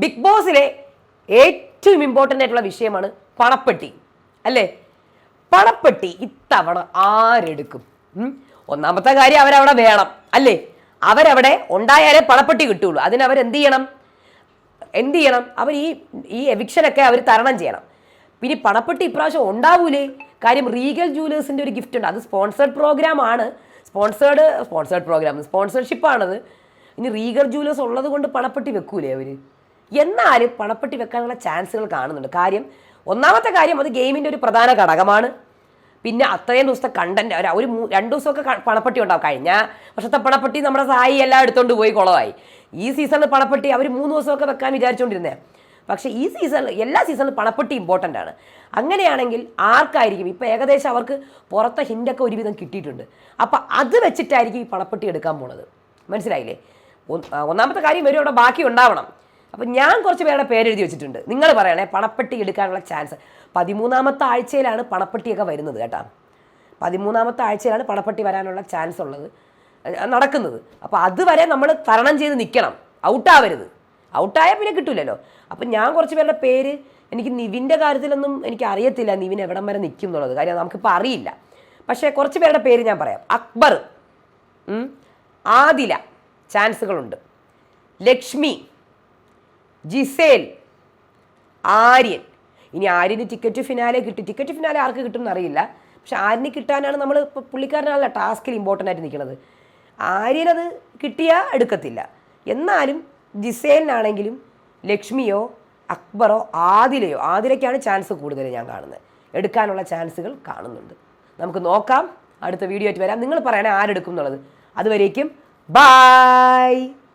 Big ബോസിലെ ഏറ്റവും important ആയിട്ടുള്ള വിഷയമാണ് പണപ്പെട്ടി. അല്ലേ? പണപ്പെട്ടി ഇത്തവണ ആരെടുക്കും? ഒന്നാമത്തെ കാര്യം അവരവിടെ വേണം. അല്ലേ? അവരവിടെ ഉണ്ടായാലേ പണപ്പെട്ടി കിട്ടുള്ളൂ. അതിന് അവരെന്ത് ചെയ്യണം എന്ത് ചെയ്യണം അവർ ഈ ഈ എവിക്ഷനൊക്കെ അവർ തരണം ചെയ്യണം. പിന്നെ പണപ്പെട്ടി ഇപ്രാവശ്യം ഉണ്ടാവൂലേ? കാര്യം റീഗൽ ജൂലേഴ്സിന്റെ ഒരു ഗിഫ്റ്റ് ഉണ്ട്. അത് സ്പോൺസേഡ് പ്രോഗ്രാം ആണ്. സ്പോൺസേഡ് സ്പോൺസേഡ് പ്രോഗ്രാം സ്പോൺസർഷിപ്പാണത് ഇനി റീഗൽ ജൂലേഴ്സ് ഉള്ളത് കൊണ്ട് പണപ്പെട്ടി വെക്കൂലേ അവർ എന്നാലും പണപ്പെട്ടി വെക്കാനുള്ള ചാൻസുകൾ കാണുന്നുണ്ട്. കാര്യം ഒന്നാമത്തെ കാര്യം അത് ഗെയിമിന്റെ ഒരു പ്രധാന ഘടകമാണ്. പിന്നെ അത്രയും ദിവസത്തെ കണ്ടന്റ് ഒരു ഒരു രണ്ട് ദിവസമൊക്കെ പണപ്പെട്ടി ഉണ്ടാവും. കഴിഞ്ഞ വർഷത്തെ പണപ്പെട്ടി നമ്മുടെ സായി എല്ലാം എടുത്തുകൊണ്ട് പോയി കുളമായി ഈ സീസണിൽ പണപ്പെട്ടി അവർ മൂന്ന് ദിവസമൊക്കെ വെക്കാൻ വിചാരിച്ചുകൊണ്ടിരുന്നേ പക്ഷേ ഈ സീസണിൽ എല്ലാ സീസണിലും പണപ്പെട്ടി ഇമ്പോർട്ടന്റ് ആണ്. അങ്ങനെയാണെങ്കിൽ ആർക്കായിരിക്കും ഇപ്പോൾ ഏകദേശം അവർക്ക് പുറത്തെ ഹിന്റൊക്കെ ഒരുവിധം കിട്ടിയിട്ടുണ്ട്. അപ്പോൾ അത് വെച്ചിട്ടായിരിക്കും ഈ പണപ്പെട്ടി എടുക്കാൻ പോണത്. മനസ്സിലായില്ലേ? ഒന്നാമത്തെ കാര്യം വരും അവിടെ ബാക്കി ഉണ്ടാവണം. അപ്പം ഞാൻ കുറച്ച് പേരുടെ പേരെഴുതി വെച്ചിട്ടുണ്ട്. നിങ്ങൾ പറയണേ പണപ്പെട്ടി എടുക്കാനുള്ള ചാൻസ് പതിമൂന്നാമത്തെ ആഴ്ചയിലാണ് പണപ്പെട്ടിയൊക്കെ വരുന്നത് കേട്ടോ. പതിമൂന്നാമത്തെ ആഴ്ചയിലാണ് പണപ്പെട്ടി വരാനുള്ള ചാൻസ് ഉള്ളത്. നടക്കുന്നത്. അപ്പോൾ അതുവരെ നമ്മൾ തരണം ചെയ്ത് നിൽക്കണം ഔട്ടാവരുത് ഔട്ടായാൽ പിന്നെ കിട്ടില്ലല്ലോ അപ്പം ഞാൻ കുറച്ച് പേരുടെ പേര് എനിക്ക് നിവിന്റെ കാര്യത്തിലൊന്നും എനിക്ക് അറിയത്തില്ല നിവിൻ എവിടം വരെ നിൽക്കും എന്നുള്ളത്. കാര്യം നമുക്കിപ്പോൾ അറിയില്ല. പക്ഷേ കുറച്ച് പേരുടെ പേര് ഞാൻ പറയാം. അക്ബർ ആദില ചാൻസുകളുണ്ട് ലക്ഷ്മി ജിസേൽ ആര്യൻ. ഇനി ആര്യന് ടിക്കറ്റ് ഫിനാലെ കിട്ടി. ടിക്കറ്റ് ഫിനാലെ ആർക്ക് കിട്ടും എന്നറിയില്ല പക്ഷെ ആര്യന് കിട്ടാനാണ് നമ്മൾ ഇപ്പോൾ പുള്ളിക്കാരനല്ല ടാസ്കിൽ ഇമ്പോർട്ടന്റ് ആയിട്ട് നിൽക്കുന്നത്. ആര്യനത് കിട്ടിയാൽ എടുക്കത്തില്ല. എന്നാലും ജിസേലിനാണെങ്കിലും ലക്ഷ്മിയോ അക്ബറോ ആദിലയോ ആദിലയ്ക്കാണ് ചാൻസ് കൂടുതൽ ഞാൻ കാണുന്നത്. എടുക്കാനുള്ള ചാൻസുകൾ കാണുന്നുണ്ട്. നമുക്ക് നോക്കാം. അടുത്ത വീഡിയോ ആയിട്ട് വരാം. നിങ്ങൾ പറയണേ ആരെടുക്കും എന്നുള്ളത്. അതുവരേക്കും ബായ്